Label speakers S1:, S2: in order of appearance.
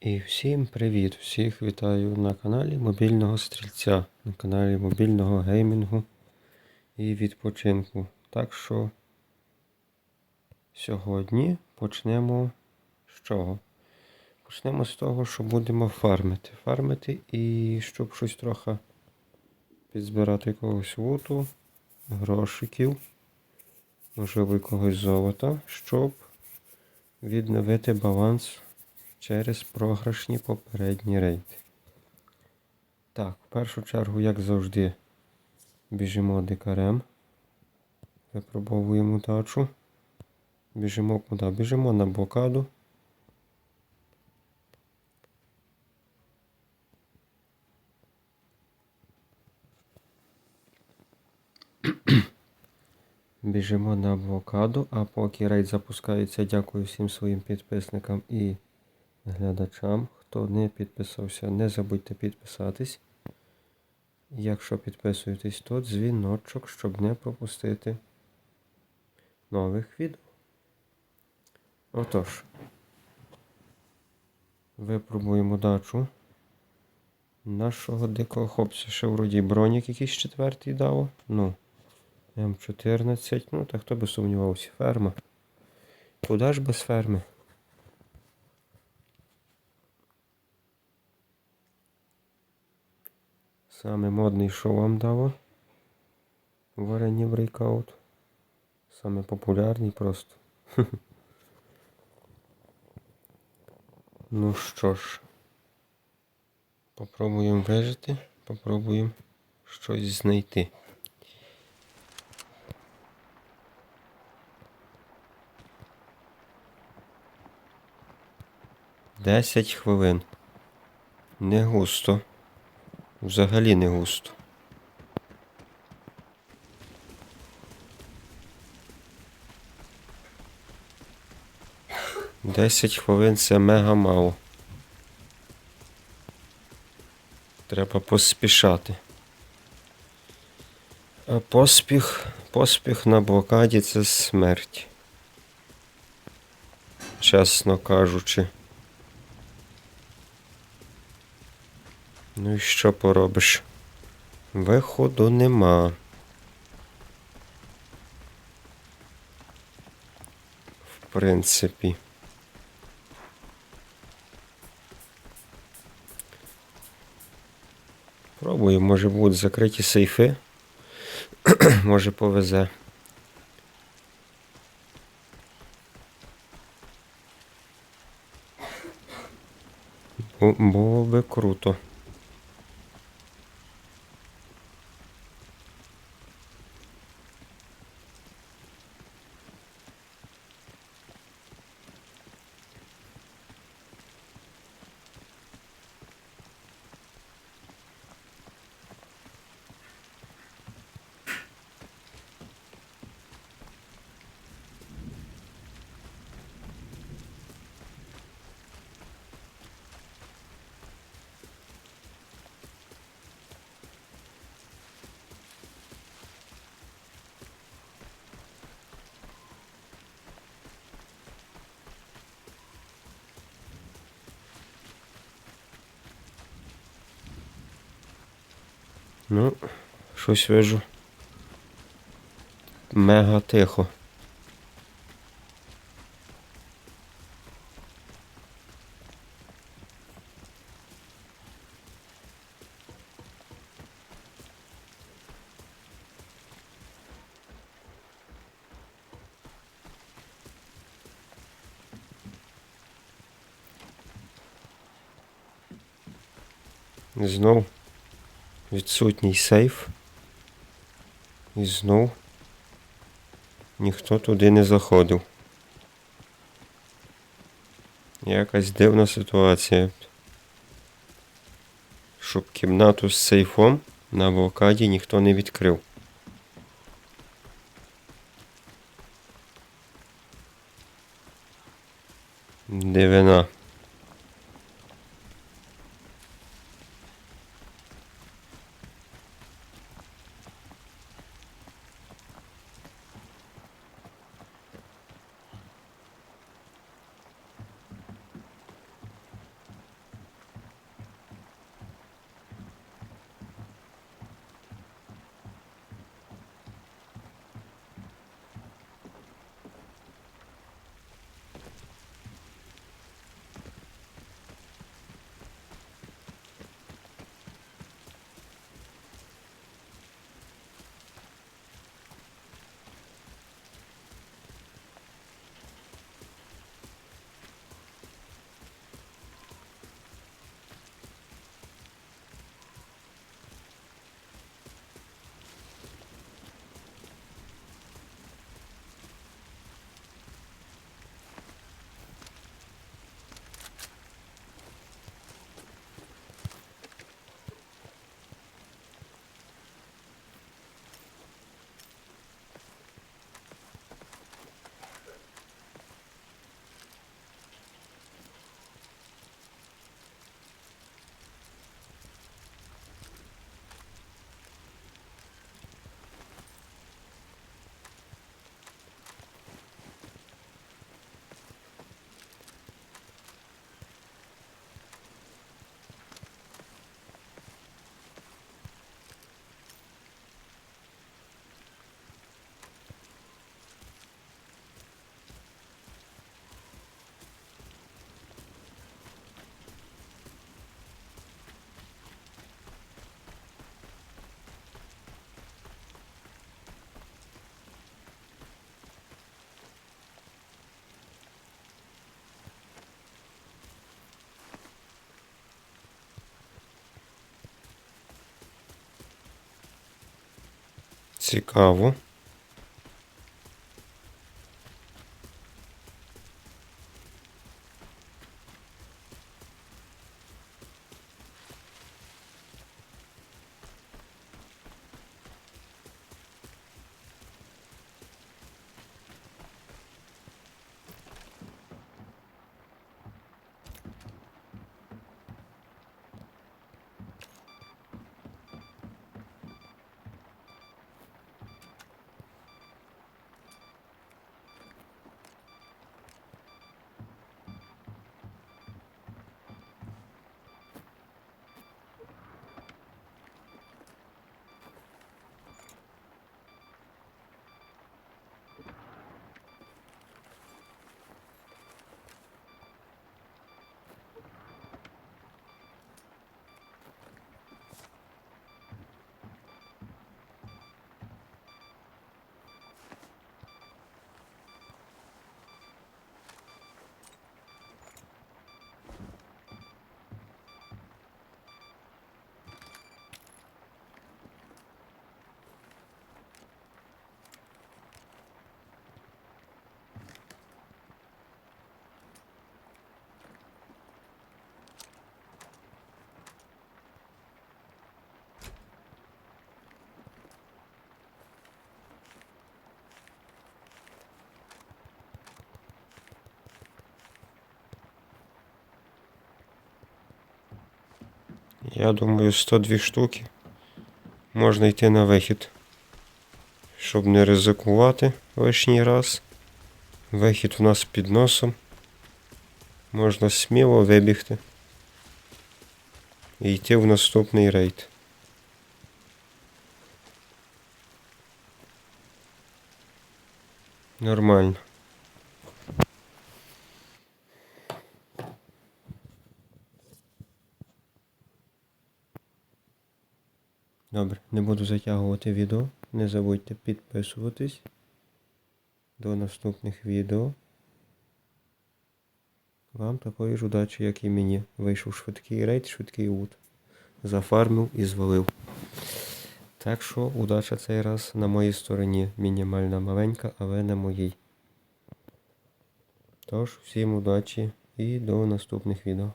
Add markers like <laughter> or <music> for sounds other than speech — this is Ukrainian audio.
S1: І всім привіт! Всіх вітаю на каналі Мобільного Стрільця, на каналі мобільного геймінгу і відпочинку. Так що сьогодні почнемо з чого? Почнемо з того, що будемо фармити. Фармити і щоб щось трохи підзбирати якогось луту, грошиків, можливо, якогось золота, щоб відновити баланс через програшні попередні рейди. Так, в першу чергу, як завжди, біжимо дикарем. Випробовуємо удачу. Біжимо куди? Біжимо на блокаду. <clears throat> Біжимо на блокаду, а поки рейд запускається, дякую всім своїм підписникам і глядачам. Хто не підписався, не забудьте підписатись. Якщо підписуєтесь, то дзвіночок, щоб не пропустити нових відео. Отож, випробуємо дачу нашого дикого хлопця. Ще вроді бронік якийсь четвертий дав. Ну, М14. Ну, так хто би сумнівався, ферма. Куди ж без ферми? Саме модний що вам дало? Варені брейкаут. Саме популярний просто. <laughs> ну що ж. Попробуємо вижити, попробуємо щось знайти. Десять хвилин. Не густо. Взагалі не густо. Десять хвилин це мега мало. Треба поспішати. А поспіх, поспіх на блокаді це смерть. Чесно кажучи. Ну і що поробиш? Виходу нема. В принципі. Пробую, може будуть закриті сейфи. <clears throat> може повезе. Було би круто. Ну, щось вижу. Мега тихо. Знов відсутній сейф. І знов ніхто туди не заходив. Якась дивна ситуація. Щоб кімнату з сейфом на блокаді ніхто не відкрив. Дивина. Цікаво. Я думаю, 102 штуки. Можна йти на вихід. Щоб не ризикувати лишній раз. Вихід у нас під носом. Можна сміло вибігти. І йти в наступний рейд. Нормально. Добре, не буду затягувати відео. Не забудьте підписуватись. До наступних відео. Вам такої ж удачі, як і мені. Вийшов швидкий рейд, швидкий лут. Зафармив і звалив. Так що удача цей раз на моїй стороні. Мінімальна маленька, але на моїй. Тож, всім удачі і до наступних відео.